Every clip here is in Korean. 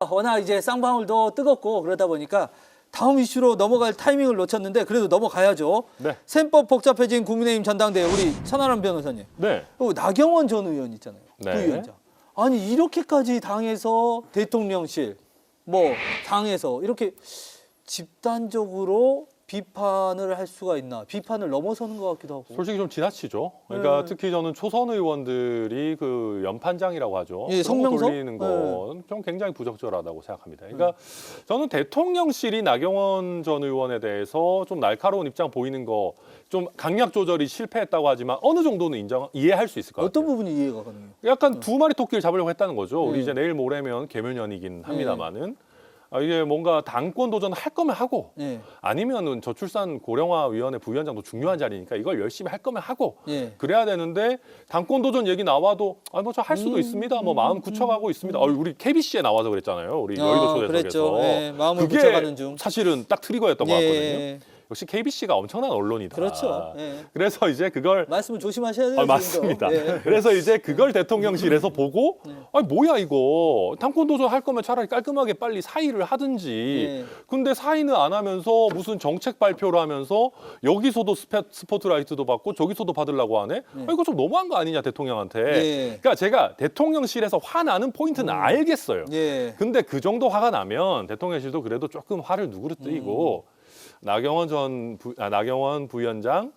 워낙 이제 쌍방울도 뜨겁고 그러다 보니까 다음 이슈로 넘어갈 타이밍을 놓쳤는데 그래도 넘어가야죠. 네. 셈법 복잡해진 국민의힘 전당대회 우리 천하람 변호사님. 네. 또 나경원 전 의원 있잖아요. 네. 부위원장. 아니 이렇게까지 당에서 대통령실 뭐 당에서 이렇게 집단적으로 비판을 할 수가 있나? 비판을 넘어서는 것 같기도 하고. 솔직히 좀 지나치죠. 그러니까 네. 특히 저는 초선 의원들이 그 연판장이라고 하죠. 예, 그런 거 성명서? 돌리는 건 좀 굉장히 부적절하다고 생각합니다. 그러니까 저는 대통령실이 나경원 전 의원에 대해서 좀 날카로운 입장 보이는 거 좀 강약 조절이 실패했다고 하지만 어느 정도는 인정 이해할 수 있을 것 어떤 같아요. 부분이 이해가 가능해요? 약간 두 마리 토끼를 잡으려고 했다는 거죠. 우리 네. 이제 내일 모레면 개면연이긴 합니다만은 아, 이게 뭔가 당권 도전 할 거면 하고 예. 아니면은 저출산 고령화 위원회 부위원장도 중요한 자리니까 이걸 열심히 할 거면 하고 예. 그래야 되는데 당권 도전 얘기 나와도 아 뭐 저 할 수도 음, 있습니다. 뭐 마음 굳혀가고 있습니다. 어, 우리 KBC에 나와서 그랬잖아요. 우리 여의도 어, 초대석에서. 예, 마음을 그게 굳혀가는 중. 사실은 딱 트리거였던 것 예, 같거든요. 예. 역시 KBC가 엄청난 언론이다. 그렇죠. 예. 그래서 이제 그걸 말씀을 조심하셔야 돼요. 아, 지금도. 맞습니다. 예. 그래서 이제 그걸 대통령실에서 보고 네. 아니 뭐야 이거 당권 도전 할 거면 차라리 깔끔하게 빨리 사의를 하든지 예. 근데 사의는 안 하면서 무슨 정책 발표를 하면서 여기서도 스페, 스포트라이트도 받고 저기서도 받으려고 하네 네. 아, 이거 좀 너무한 거 아니냐 대통령한테 예. 그러니까 제가 대통령실에서 화나는 포인트는 알겠어요 예. 근데 그 정도 화가 나면 대통령실도 그래도 조금 화를 누그러뜨리고 음. 나경원 전 부, 아, 나경원 부위원장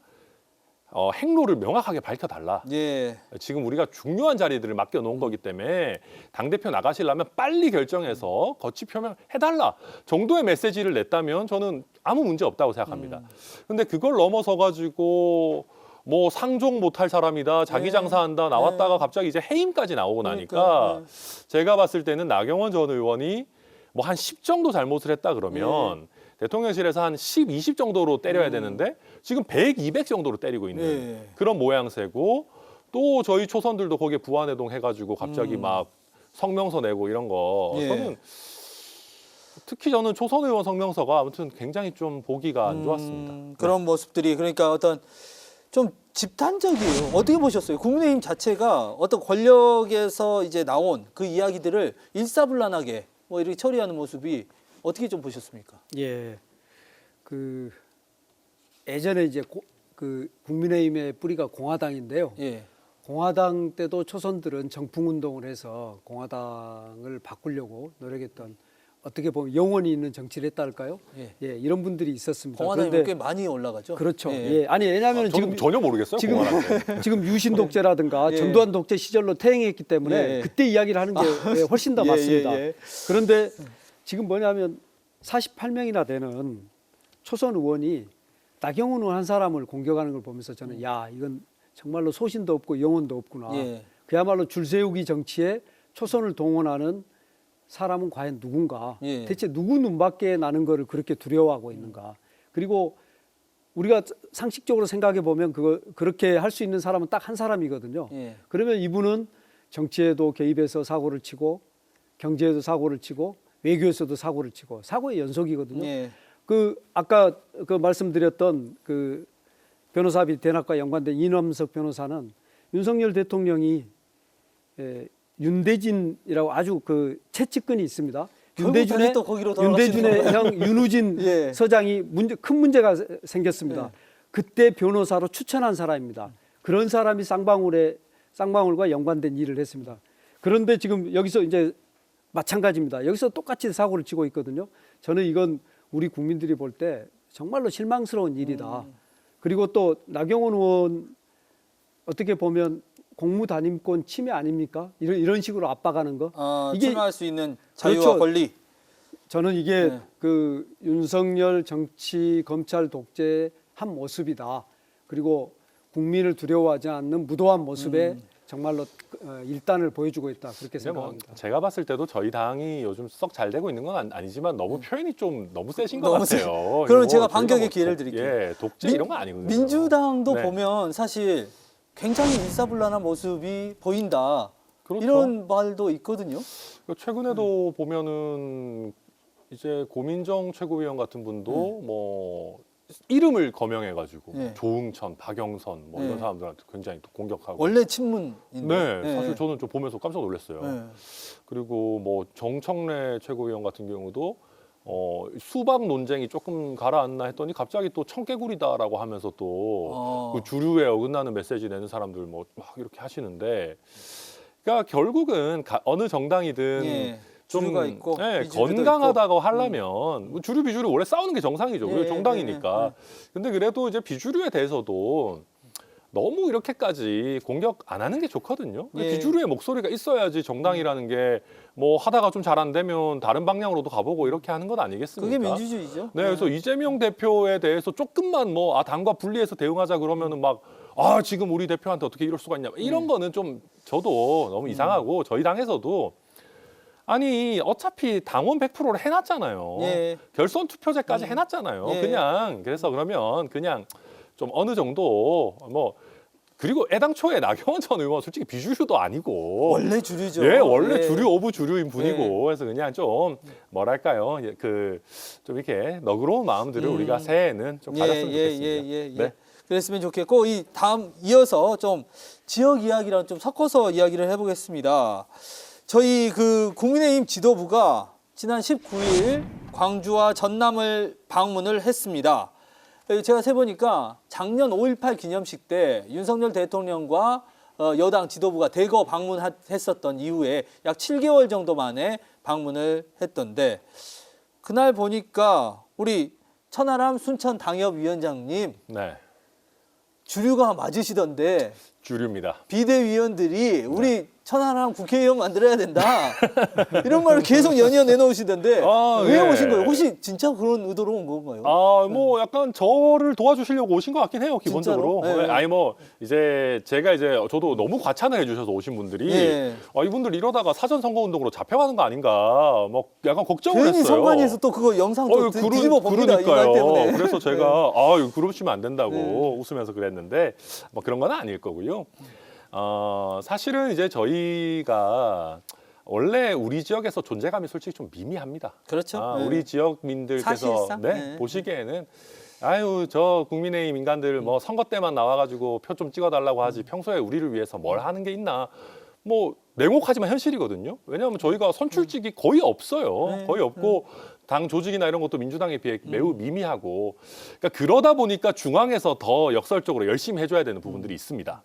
어, 행로를 명확하게 밝혀달라. 예. 지금 우리가 중요한 자리들을 맡겨놓은 거기 때문에 당 대표 나가시려면 빨리 결정해서 거치 표명해달라 정도의 메시지를 냈다면 저는 아무 문제 없다고 생각합니다. 근데 그걸 넘어서 가지고 뭐 상종 못할 사람이다, 자기 네. 장사한다 나왔다가 네. 갑자기 이제 해임까지 나오고 나니까 그러니까, 제가 봤을 때는 나경원 전 의원이 뭐한10 정도 잘못을 했다 그러면 대통령실에서 한 10, 20 정도로 때려야 음. 되는데 지금 100, 200 정도로 때리고 있는 네. 그런 모양새고 또 저희 초선들도 거기에 부안해동 해가지고 갑자기 음. 막 성명서 내고 이런 거 예. 저는 특히 저는 초선 의원 성명서가 아무튼 굉장히 좀 보기가 안 좋았습니다. 음, 그런 모습들이 그러니까 어떤 좀 집단적이에요. 어떻게 보셨어요? 국민의힘 자체가 어떤 권력에서 이제 나온 그 이야기들을 일사불란하게 뭐 이렇게 처리하는 모습이 어떻게 좀 보셨습니까? 예. 그 예전에 이제 고, 그 국민의힘의 뿌리가 공화당인데요. 예. 공화당 때도 초선들은 정풍 운동을 해서 공화당을 바꾸려고 노력했던 어떻게 보면 영혼이 있는 정치를 했달까요? 예. 예, 이런 분들이 있었습니다. 공화당이 꽤 많이 올라가죠. 그렇죠. 예. 예. 아니 왜냐하면 아, 지금 전혀 모르겠어요. 지금. 지금 유신 독재라든가 예. 전두환 독재 시절로 퇴행했기 때문에 예, 예. 그때 이야기를 하는 게 예, 훨씬 더 예, 맞습니다. 예, 예. 그런데 지금 뭐냐면 48명이나 되는 초선 의원이 나경원 의원 한 사람을 공격하는 걸 보면서 저는 야 이건 정말로 소신도 없고 영혼도 없구나. 예. 그야말로 줄 세우기 정치에 초선을 동원하는 사람은 과연 누군가? 예. 대체 누구 눈밖에 나는 거를 그렇게 두려워하고 있는가? 그리고 우리가 상식적으로 생각해 보면 그거 그렇게 할 수 있는 사람은 딱 한 사람이거든요. 예. 그러면 이분은 정치에도 개입해서 사고를 치고 경제에도 사고를 치고 외교에서도 사고를 치고 사고의 연속이거든요. 예. 그 아까 그 말씀드렸던 그 변호사비 대납과 연관된 이남석 변호사는 윤석열 대통령이 에, 윤대진이라고 아주 그 채찍근이 있습니다. 돌아가시는 윤대준의. 형 윤우진 예. 서장이 문제 큰 문제가 세- 생겼습니다. 예. 그때 변호사로 추천한 사람입니다. 그런 사람이 쌍방울에 쌍방울과 연관된 일을 했습니다. 그런데 지금 여기서 이제 마찬가지입니다. 여기서 똑같이 사고를 치고 있거든요. 저는 이건 우리 국민들이 볼 때 정말로 실망스러운 일이다. 음. 그리고 또 나경원 의원 어떻게 보면 공무단임권 침해 아닙니까? 이런 이런 식으로 압박하는 거. 아, 이게 출마할 수 있는 자유와 그렇죠. 권리. 저는 이게 네. 그 윤석열 정치 검찰 독재의 한 모습이다. 그리고 국민을 두려워하지 않는 무도한 모습에 음. 정말로 어, 일단을 보여주고 있다. 그렇게 뭐 생각합니다. 제가 봤을 때도 저희 당이 요즘 썩 잘 되고 있는 건 아니- 아니지만 너무 표현이 좀 너무 세신 것 음. 같아요. 그러면 제가 반격의 뭐 기회를 독- 드릴게요. 예, 독재 민- 이런 거 아니거든요. 민주당도 네. 보면 사실 굉장히 일사불란한 모습이 보인다. 그렇죠. 이런 말도 있거든요. 그 최근에도 보면은 이제 고민정 최고위원 같은 분도 네. 뭐 이름을 거명해가지고 예. 조응천, 박영선 뭐 이런 예. 사람들한테 굉장히 또 공격하고. 원래 친문인데. 네, 사실 저는 좀 보면서 깜짝 놀랐어요. 네. 그리고 뭐 정청래 최고위원 같은 경우도 어, 수박 논쟁이 조금 가라앉나 했더니 갑자기 또 청개구리다라고 하면서 또 어. 그 주류에 어긋나는 메시지 내는 사람들 뭐 막 이렇게 하시는데 그러니까 결국은 가- 어느 정당이든 예. 좀 있고 예, 건강하다고 하려면 뭐 주류 비주류 원래 싸우는 게 정상이죠. 예, 예, 정당이니까. 예, 예. 근데 그래도 이제 비주류에 대해서도 너무 이렇게까지 공격 안 하는 게 좋거든요. 예. 비주류의 목소리가 있어야지 정당이라는 게 뭐 하다가 좀 잘 안 되면 다른 방향으로도 가보고 이렇게 하는 것 아니겠습니까? 그게 민주주의죠. 네, 그래서 이재명 대표에 대해서 조금만 뭐 아, 당과 분리해서 대응하자 그러면은 막 아, 지금 우리 대표한테 어떻게 이럴 수가 있냐. 이런 거는 좀 저도 너무 이상하고 저희 당에서도 아니, 어차피 당원 100%를 해놨잖아요. 예. 결선 투표제까지 해놨잖아요. 예. 그냥 그래서 그러면 그냥 좀 어느 정도 뭐 그리고 애당초에 나경원 전 의원 솔직히 비주류도 아니고 원래 주류죠. 예, 원래 예. 주류 오브 주류인 분이고 예. 그래서 그냥 좀 뭐랄까요, 그 좀 이렇게 너그러운 마음들을 음. 우리가 새해에는 좀 가졌으면 좋겠습니다. 예, 예, 예. 네. 그랬으면 좋겠고 이 다음 이어서 좀 지역 이야기랑 좀 섞어서 이야기를 해보겠습니다. 저희 그 국민의힘 지도부가 지난 19일 광주와 전남을 방문을 했습니다. 예, 제가 세보니까 작년 5.18 기념식 때 윤석열 대통령과 어, 여당 지도부가 대거 방문했었던 이후에 약 7개월 정도 만에 방문을 했던데 그날 보니까 우리 천하람 순천 당협위원장님 네, 주류가 맞으시던데 주류입니다. 비대위원들이 우리 천하람 국회의원 만들어야 된다 이런 말을 계속 연이어 내놓으시던데 아, 왜 예. 오신 거예요? 혹시 진짜 그런 의도로 온 건가요? 아, 뭐 약간 저를 도와주시려고 오신 것 같긴 해요, 기본적으로. 진짜로? 네. 예, 아니 뭐 이제 제가 이제 저도 너무 과찬을 해주셔서 오신 분들이 예. 아, 이분들 이러다가 사전 선거 운동으로 잡혀가는 거 아닌가, 뭐 약간 걱정을 괜히 했어요. 선관위에서 또 그거 영상 또 어유, 드- 그러- 뒤집어 봅니다 이 말 때문에. 그래서 제가 아유 그러시면 안 된다고 네. 웃으면서 그랬는데 뭐 그런 건 아닐 거고요. 어, 사실은 이제 저희가 원래 우리 지역에서 존재감이 솔직히 좀 미미합니다. 그렇죠. 아, 네. 우리 지역민들께서 사실상, 네, 네. 보시기에는 아유 저 국민의힘 인간들 뭐 선거 때만 나와가지고 표 좀 찍어달라고 하지 평소에 우리를 위해서 뭘 하는 게 있나 뭐 냉혹하지만 현실이거든요. 왜냐하면 저희가 선출직이 거의 없어요. 네, 거의 없고 당 조직이나 이런 것도 민주당에 비해 매우 미미하고 그러니까 그러다 보니까 중앙에서 더 역설적으로 열심히 해줘야 되는 부분들이 있습니다.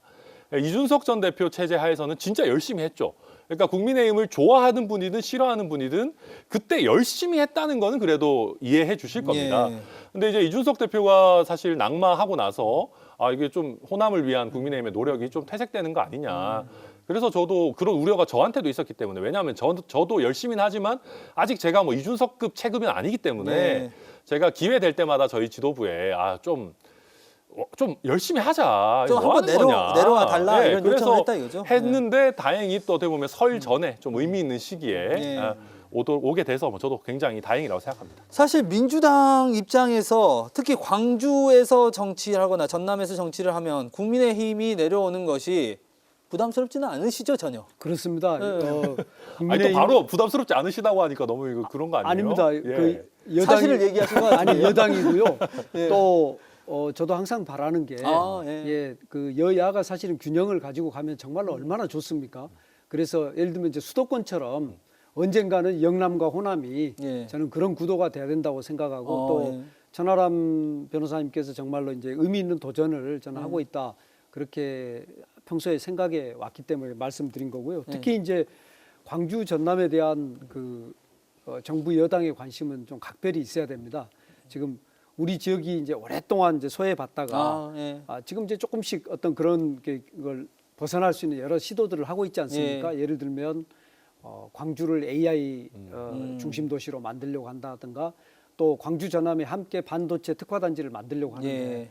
이준석 전 대표 체제 하에서는 진짜 열심히 했죠. 그러니까 국민의힘을 좋아하는 분이든 싫어하는 분이든 그때 열심히 했다는 거는 그래도 이해해 주실 겁니다. 예. 근데 이제 이준석 대표가 사실 낙마하고 나서 아 이게 좀 호남을 위한 국민의힘의 노력이 좀 퇴색되는 거 아니냐. 그래서 저도 그런 우려가 저한테도 있었기 때문에 왜냐하면 저, 저도 열심히는 하지만 아직 제가 뭐 이준석급 체급은 아니기 때문에 네. 제가 기회 될 때마다 저희 지도부에 아좀 어, 좀 열심히 하자. 좀 뭐 한번 하는 내려- 거냐. 내려와 달라 이런 그래서 요청을 했다 이거죠. 네. 했는데 다행히 또 어떻게 보면 설 전에 좀 의미 있는 시기에 네. 아, 오도, 오게 돼서 뭐 저도 굉장히 다행이라고 생각합니다. 사실 민주당 입장에서 특히 광주에서 정치를 하거나 전남에서 정치를 하면 국민의힘이 내려오는 것이 부담스럽지는 않으시죠 전혀. 그렇습니다. 네. 어, 아니 또 바로 부담스럽지 않으시다고 하니까 너무 이거 그런 거 아니에요? 아닙니다. 예. 그 여당이 사실을 얘기하신 것 같아요. 아니 여당이고요. 예. 또 어, 저도 항상 바라는 게 아, 예. 예, 그 여야가 사실은 균형을 가지고 가면 정말로 얼마나 좋습니까? 그래서 예를 들면 이제 수도권처럼 언젠가는 영남과 호남이 예. 저는 그런 구도가 돼야 된다고 생각하고 어, 또 예. 천하람 변호사님께서 정말로 이제 의미 있는 도전을 음. 저는 하고 있다 그렇게 평소에 생각해 왔기 때문에 말씀드린 거고요. 네. 특히 이제 광주 전남에 대한 그 어, 정부 여당의 관심은 좀 각별히 있어야 됩니다. 지금 우리 지역이 이제 오랫동안 이제 소외받다가 아, 예. 아, 지금 이제 조금씩 어떤 그런 게 그걸 벗어날 수 있는 여러 시도들을 하고 있지 않습니까? 예. 를 들면 어, 광주를 AI 어, 음. 중심 도시로 만들려고 한다든가 또 광주 전남에 함께 반도체 특화 단지를 만들려고 하는데 예.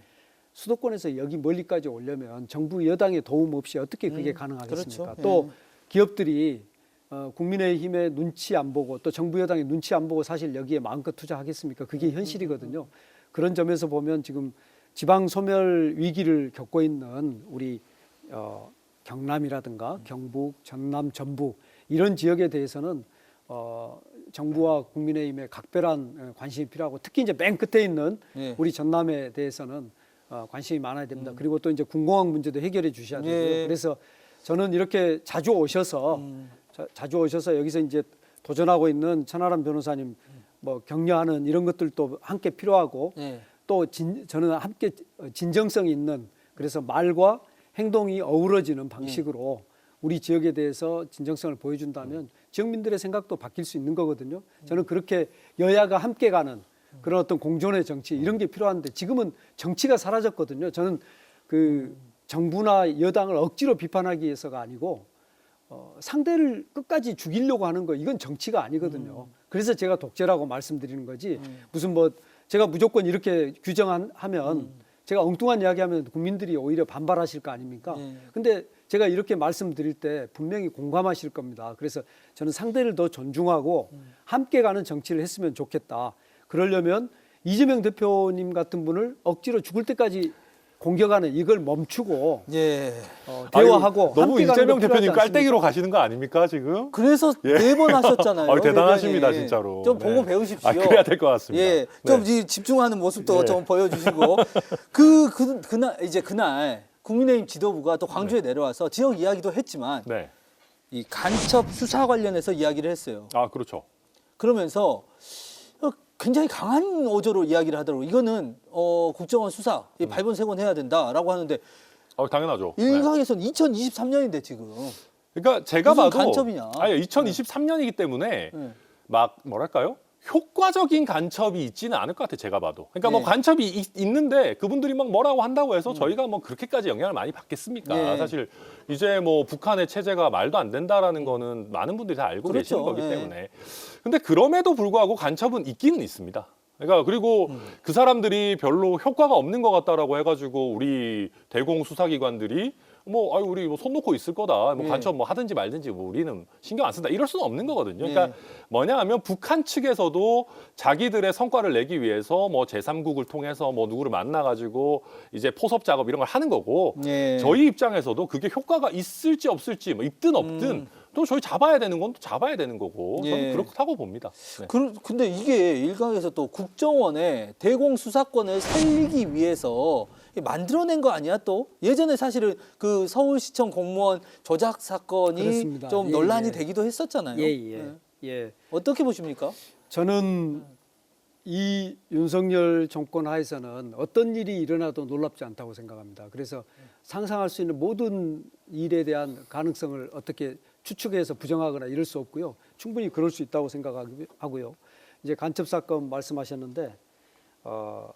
수도권에서 여기 멀리까지 오려면 정부 여당의 도움 없이 어떻게 그게 음, 가능하겠습니까? 그렇죠. 또 예. 기업들이 어, 국민의힘의 눈치 안 보고 또 정부 여당의 눈치 안 보고 사실 여기에 마음껏 투자하겠습니까? 그게 음, 현실이거든요. 그런 점에서 보면 지금 지방 소멸 위기를 겪고 있는 우리 어, 경남이라든가 경북, 전남, 전북 이런 지역에 대해서는 어, 정부와 국민의힘의 각별한 어, 관심이 필요하고 특히 이제 맨 끝에 있는 예. 우리 전남에 대해서는 어, 관심이 많아야 됩니다. 그리고 또 이제 군공항 문제도 해결해 주셔야 되고요. 예. 그래서 저는 이렇게 자주 오셔서 자, 자주 오셔서 여기서 이제 도전하고 있는 천하람 변호사님 뭐 격려하는 이런 것들도 함께 필요하고 예. 또 진, 저는 함께 진정성 있는 그래서 말과 행동이 어우러지는 방식으로 우리 지역에 대해서 진정성을 보여준다면 지역민들의 생각도 바뀔 수 있는 거거든요. 저는 그렇게 여야가 함께 가는 그런 어떤 공존의 정치 이런 게 필요한데 지금은 정치가 사라졌거든요. 저는 그 정부나 여당을 억지로 비판하기 위해서가 아니고 어, 상대를 끝까지 죽이려고 하는 거 이건 정치가 아니거든요. 그래서 제가 독재라고 말씀드리는 거지 무슨 뭐 제가 무조건 이렇게 규정하면 제가 엉뚱한 이야기하면 국민들이 오히려 반발하실 거 아닙니까? 예. 근데 제가 이렇게 말씀드릴 때 분명히 공감하실 겁니다. 그래서 저는 상대를 더 존중하고 함께 가는 정치를 했으면 좋겠다. 그러려면 이재명 대표님 같은 분을 억지로 죽을 때까지 공격하는 이걸 멈추고 예. 어, 대화하고 아유, 너무 함께 가는 이재명 거 필요하지 대표님 않습니까? 깔때기로 가시는 거 아닙니까 지금? 그래서 네번 하셨잖아요. 아유, 대단하십니다, 대변인. 진짜로. 좀 네. 보고 배우십시오. 아, 그래야 될 것 같습니다. 예, 좀 네. 이 집중하는 모습도 네. 좀 보여주시고 그, 그 그날 이제 그날 국민의힘 지도부가 또 광주에 내려와서 지역 이야기도 했지만 네. 이 간첩 수사 관련해서 이야기를 했어요. 아 그렇죠. 그러면서 어, 굉장히 강한 어조로 이야기를 하더라고요. 이거는 어, 국정원 수사 음. 이 발본색원 해야 된다라고 하는데 어, 당연하죠. 네. 일각에서는 2023년인데 지금 그러니까 제가 무슨 봐도 간첩이냐. 아니 2023년이기 때문에 네. 막 뭐랄까요? 효과적인 간첩이 있지는 않을 것 같아요. 제가 봐도. 그러니까 뭐 네. 간첩이 있, 있는데 그분들이 막 뭐라고 한다고 해서 저희가 뭐 그렇게까지 영향을 많이 받겠습니까? 네. 사실 이제 뭐 북한의 체제가 말도 안 된다라는 거는 많은 분들이 다 알고 그렇죠. 계시는 거기 네. 때문에. 근데 그럼에도 불구하고 간첩은 있기는 있습니다. 그러니까 그리고 그 사람들이 별로 효과가 없는 것 같다라고 해가지고 우리 대공 수사기관들이 뭐 아유 우리 뭐 손 놓고 있을 거다 뭐 예. 간첩 뭐 하든지 말든지 뭐 우리는 신경 안 쓴다 이럴 수는 없는 거거든요. 그러니까 예. 뭐냐 하면 북한 측에서도 자기들의 성과를 내기 위해서 뭐 제3국을 통해서 뭐 누구를 만나 가지고 이제 포섭 작업 이런 걸 하는 거고 예. 저희 입장에서도 그게 효과가 있을지 없을지 뭐 있든 없든 음. 또 저희 잡아야 되는 건 또 잡아야 되는 거고 예. 저는 그렇다고 봅니다. 네. 그, 근데 이게 일각에서 또 국정원의 대공 수사권을 살리기 위해서 만들어낸 거 아니야 또 예전에 사실은 그 서울시청 공무원 조작 사건이 그렇습니다. 좀 예, 논란이 예. 되기도 했었잖아요. 예, 예. 네. 예. 어떻게 보십니까? 저는 이 윤석열 정권 하에서는 어떤 일이 일어나도 놀랍지 않다고 생각합니다. 그래서 상상할 수 있는 모든 일에 대한 가능성을 어떻게 추측해서 부정하거나 이럴 수 없고요. 충분히 그럴 수 있다고 생각하고요. 이제 간첩 사건 말씀하셨는데 어,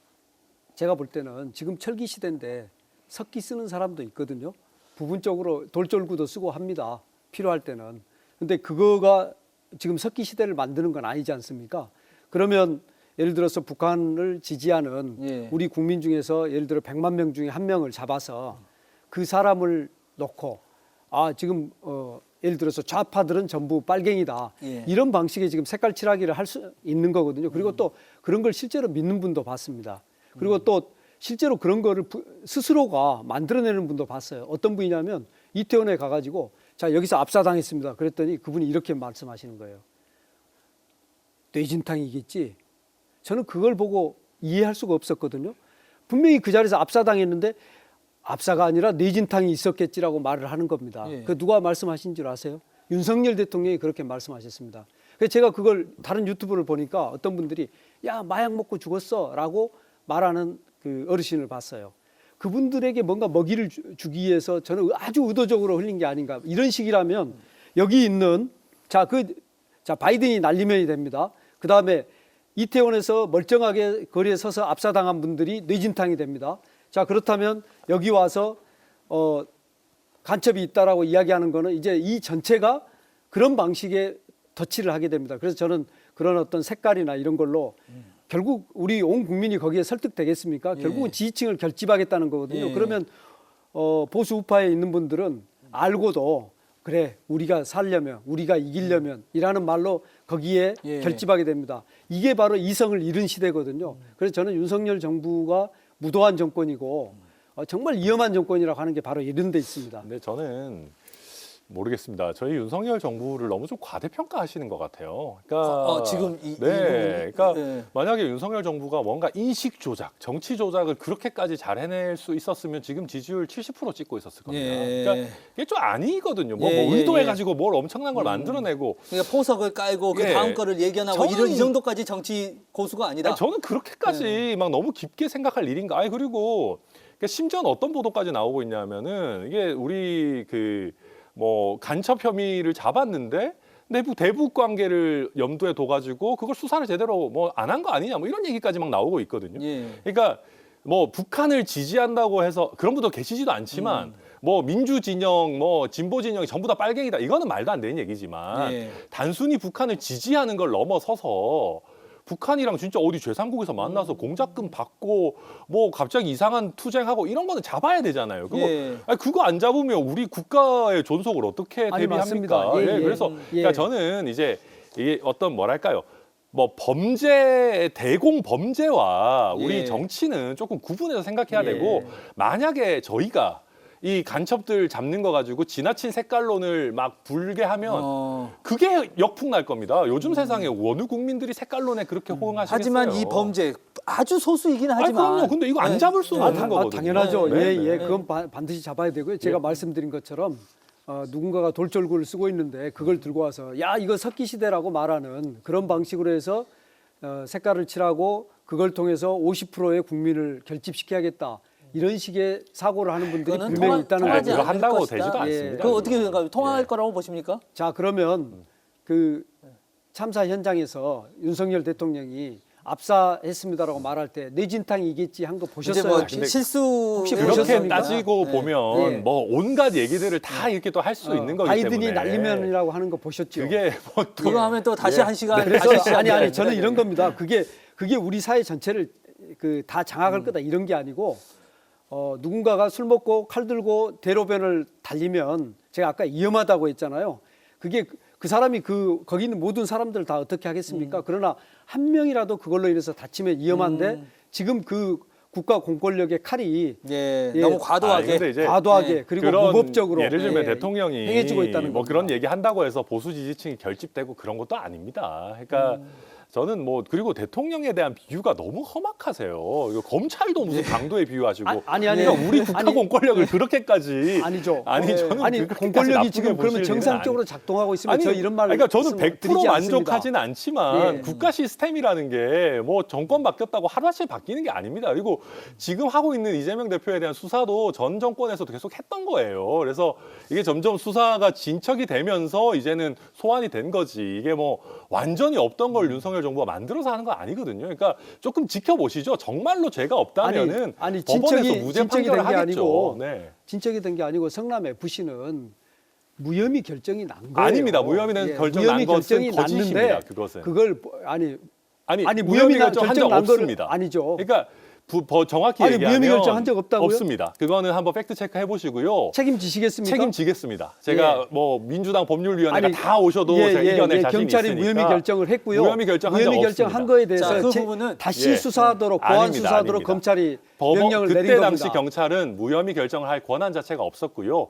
제가 볼 때는 지금 철기 시대인데 석기 쓰는 사람도 있거든요. 부분적으로 돌절구도 쓰고 합니다. 필요할 때는. 근데 그거가 지금 석기 시대를 만드는 건 아니지 않습니까? 그러면 예를 들어서 북한을 지지하는 예. 우리 국민 중에서 예를 들어 100만 명 중에 한 명을 잡아서 그 사람을 놓고 아 지금 어 예를 들어서 좌파들은 전부 빨갱이다 예. 이런 방식의 지금 색깔 칠하기를 할 수 있는 거거든요. 그리고 또 그런 걸 실제로 믿는 분도 봤습니다. 그리고 또 실제로 그런 거를 부- 스스로가 만들어내는 분도 봤어요. 어떤 분이냐면 이태원에 가가지고 자 여기서 압사당했습니다. 그랬더니 그분이 이렇게 말씀하시는 거예요. 뇌진탕이겠지. 저는 그걸 보고 이해할 수가 없었거든요. 분명히 그 자리에서 압사당했는데 압사가 아니라 뇌진탕이 있었겠지라고 말을 하는 겁니다. 예. 그 누가 말씀하신 줄 아세요? 윤석열 대통령이 그렇게 말씀하셨습니다. 그래서 제가 그걸 다른 유튜브를 보니까 어떤 분들이 야 마약 먹고 죽었어라고 말하는 그 어르신을 봤어요. 그분들에게 뭔가 먹이를 주- 주기 위해서 저는 아주 의도적으로 흘린 게 아닌가 이런 식이라면 여기 있는 자 그 자 바이든이 날리면이 됩니다. 그 다음에 이태원에서 멀쩡하게 거리에 서서 압사당한 분들이 뇌진탕이 됩니다. 자 그렇다면 여기 와서 어 간첩이 있다라고 이야기하는 거는 이제 이 전체가 그런 방식의 덧칠을 하게 됩니다. 그래서 저는 그런 어떤 색깔이나 이런 걸로 결국 우리 온 국민이 거기에 설득되겠습니까? 예. 결국은 지지층을 결집하겠다는 거거든요. 예. 그러면 어, 보수 우파에 있는 분들은 알고도 그래 우리가 살려면 우리가 이기려면 이라는 말로 거기에 예. 결집하게 됩니다. 이게 바로 이성을 잃은 시대거든요. 그래서 저는 윤석열 정부가 무도한 정권이고 어, 정말 위험한 정권이라고 하는 게 바로 이런 데 있습니다. 근데 저는 모르겠습니다. 저희 윤석열 정부를 너무 좀 과대평가하시는 것 같아요. 그러니까 어, 지금 이- 이 네, 부분이- 그러니까 네. 만약에 윤석열 정부가 뭔가 인식 조작, 정치 조작을 그렇게까지 잘 해낼 수 있었으면 지금 지지율 70% 찍고 있었을 겁니다. 예. 그러니까 이게 좀 아니거든요. 뭐, 예, 뭐 예, 의도해가지고 뭘 엄청난 걸 만들어내고 그러니까 포석을 깔고 그 예. 다음 거를 예견하고 저는- 이런 이 정도까지 정치 고수가 아니다. 아니, 저는 그렇게까지 네. 막 너무 깊게 생각할 일인가? 아니 그리고 그러니까 심지어는 어떤 보도까지 나오고 있냐면은 이게 우리 그 뭐 간첩 혐의를 잡았는데 내부 대북 관계를 염두에 둬가지고 그걸 수사를 제대로 뭐 안 한 거 아니냐 뭐 이런 얘기까지 막 나오고 있거든요. 예. 그러니까 뭐 북한을 지지한다고 해서 그런 분도 계시지도 않지만 음. 뭐 민주 진영 뭐 진보 진영이 전부 다 빨갱이다 이거는 말도 안 되는 얘기지만 예. 단순히 북한을 지지하는 걸 넘어서서 북한이랑 진짜 어디 제3국에서 음. 만나서 공작금 받고 뭐 갑자기 이상한 투쟁하고 이런 거는 잡아야 되잖아요. 그거 예. 아니 그거 안 잡으면 우리 국가의 존속을 어떻게 아니, 대비합니까? 맞습니다. 예, 예. 그래서 음, 그러니까 예. 저는 이제 이게 어떤 뭐랄까요? 뭐 범죄 대공 범죄와 우리 예. 정치는 조금 구분해서 생각해야 예. 되고 만약에 저희가 이 간첩들 잡는 거 가지고 지나친 색깔론을 막 불게 하면 어. 그게 역풍 날 겁니다. 요즘 세상에 어느 국민들이 색깔론에 그렇게 호응하시겠어요? 하지만 이 범죄 아주 소수이긴 아니, 하지만 그럼요. 근데 이거 안 네. 잡을 수는 아, 없는 다- 아, 거거든요. 당연하죠. 네, 예, 네. 예, 그건 바- 반드시 잡아야 되고요. 제가 말씀드린 것처럼 어, 누군가가 돌절구를 쓰고 있는데 그걸 들고 와서 야 이거 석기 시대라고 말하는 그런 방식으로 해서 어, 색깔을 칠하고 그걸 통해서 50%의 국민을 결집시켜야겠다 이런 식의 사고를 하는 분들이 그거는 분명히 있다는 통하지 거죠. 그거 않을 한다고 것이다. 되지도 예. 않습니다. 그거 어떻게 생각하세요? 통할 거라고 보십니까? 자 그러면 그 참사 현장에서 윤석열 대통령이 압사했습니다라고 말할 때 내진탕이겠지 한 거 이제 보셨어요? 뭐 근데 실수 혹시 그렇게 보셨습니까? 따지고 네. 보면 예. 뭐 온갖 얘기들을 다 이렇게 또 할수 어, 있는 거기 바이든이 때문에 날리면이라고 하는 거 보셨죠? 그게 뭐 또- 그거 하면 또 다시 한 시간 그래서 다시 시간 아니 아니 저는. 이런 겁니다. 그게 그게 우리 사회 전체를 그 다 장악할 거다 이런 게 아니고 어 누군가가 술 먹고 칼 들고 대로변을 달리면 제가 아까 위험하다고 했잖아요. 그게 그- 그 사람이 그 거기 있는 모든 사람들 다 어떻게 하겠습니까? 그러나 한 명이라도 그걸로 인해서 다치면 위험한데 지금 그 국가 공권력의 칼이 예, 예. 너무 아, 과도하게 근데 이제 과도하게 네. 그리고 그런 무법적으로 예를 들면 예, 대통령이 행해지고 있다는 뭐 겁니다. 그런 얘기 한다고 해서 보수 지지층이 결집되고 그런 것도 아닙니다. 그러니까 음. 저는 뭐 그리고 대통령에 대한 비유가 너무 험악하세요. 이거 검찰도 무슨 강도에 비유하시고 아, 아니 아니 그러니까 우리 국가 아니, 공권력을 그렇게까지 아니죠. 아니 예. 저는 아니 공권력이 지금 그러면 정상적으로 아니- 작동하고 있으면 저 이런 말 그러니까 저는 말씀을 100% 드리지 않습니다. 만족하지는 않지만 예. 국가 시스템이라는 게 뭐 정권 바뀌었다고 하루아침에 바뀌는 게 아닙니다. 그리고 지금 하고 있는 이재명 대표에 대한 수사도 전 정권에서도 계속 했던 거예요. 그래서 이게 점점 수사가 진척이 되면서 이제는 소환이 된 거지. 이게 뭐 완전히 없던 음. 걸 윤석열 정부가 만들어서 하는 건 아니거든요. 그러니까 조금 지켜보시죠. 정말로 죄가 없다면은 아니, 아니, 법원에서 무죄 판결을 하겠죠. 아니고 네. 진척이 된 게 아니고 성남 FC는 무혐의 결정이 난 거예요. 아닙니다. 무혐의 결정 무혐의 난 것은 거짓입니다. 그것은. 그걸 뭐- 아니 아니, 아니, 무혐의 무혐의 결정 결정 난 거를- 없습니다. 아니죠. 그러니까 부, 버- 정확히 아니, 얘기하면 무혐의 결정 한 적 없다고요? 없습니다. 그거는 한번 팩트 체크 해 보시고요. 책임지시겠습니까? 책임지겠습니다. 제가 예. 뭐 민주당 법률위원회가 아니, 다 오셔도 예, 제가 예, 이겨낼 예, 자신이 경찰이 있으니까. 무혐의 결정을 했고요. 무혐의 결정 한적 무혐의 결정 한 없습니다. 거에 대해서 자, 그 체- 부분은 다시 예. 수사하도록 보완 아닙니다, 수사하도록 아닙니다. 검찰이 법원 명령을 그때 내린 당시 겁니다. 경찰은 무혐의 결정을 할 권한 자체가 없었고요.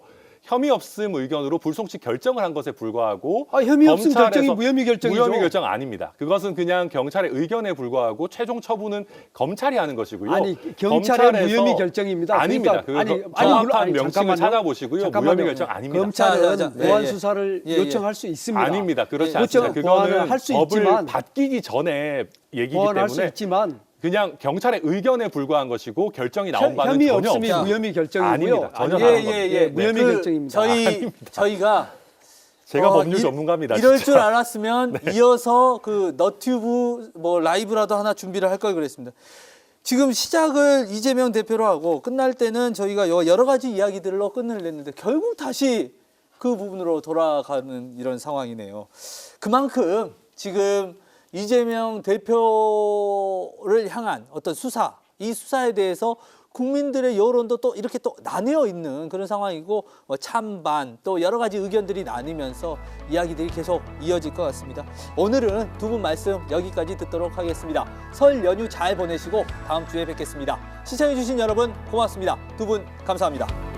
혐의 없음 의견으로 불송치 결정을 한 것에 불과하고 아, 혐의 없음 결정이 무혐의 결정이죠. 무혐의 결정 아닙니다. 그것은 그냥 경찰의 의견에 불과하고 최종 처분은 검찰이 하는 것이고요. 아니, 경찰의 무혐의 결정입니다. 아닙니다. 그러니까 그 아니, 거- 아니, 정확한 아니, 명칭을 잠깐만요. 찾아보시고요. 잠깐만요. 무혐의 결정 아닙니다. 검찰은 자, 보완 예, 예. 수사를 예, 예. 요청할 수 있습니다. 아닙니다. 그렇지 예, 않습니다. 그거는 할수 법을 있지만- 바뀌기 전에 얘기이기 때문에 있지만 그냥 경찰의 의견에 불과한 것이고 결정이 나온 혐- 바는 혐의 전혀 없음이 없습니다. 무혐의 결정이고요. 아닙니다. 전혀 아니, 다른 예, 겁니다. 예, 예. 네. 무혐의 그 결정입니다. 저희 저희가 제가 어, 법률 이- 전문가입니다. 이럴 진짜. 줄 알았으면 이어서 그 너튜브 뭐 라이브라도 하나 준비를 할 걸 그랬습니다. 지금 시작을 이재명 대표로 하고 끝날 때는 저희가 여- 여러 가지 이야기들로 끝을 냈는데 결국 다시 그 부분으로 돌아가는 이런 상황이네요. 그만큼 지금 이재명 대표를 향한 어떤 수사, 이 수사에 대해서 국민들의 여론도 또 이렇게 또 나뉘어 있는 그런 상황이고 뭐 찬반 또 여러 가지 의견들이 나뉘면서 이야기들이 계속 이어질 것 같습니다. 오늘은 두 분 말씀 여기까지 듣도록 하겠습니다. 설 연휴 잘 보내시고 다음 주에 뵙겠습니다. 시청해주신 여러분 고맙습니다. 두 분 감사합니다.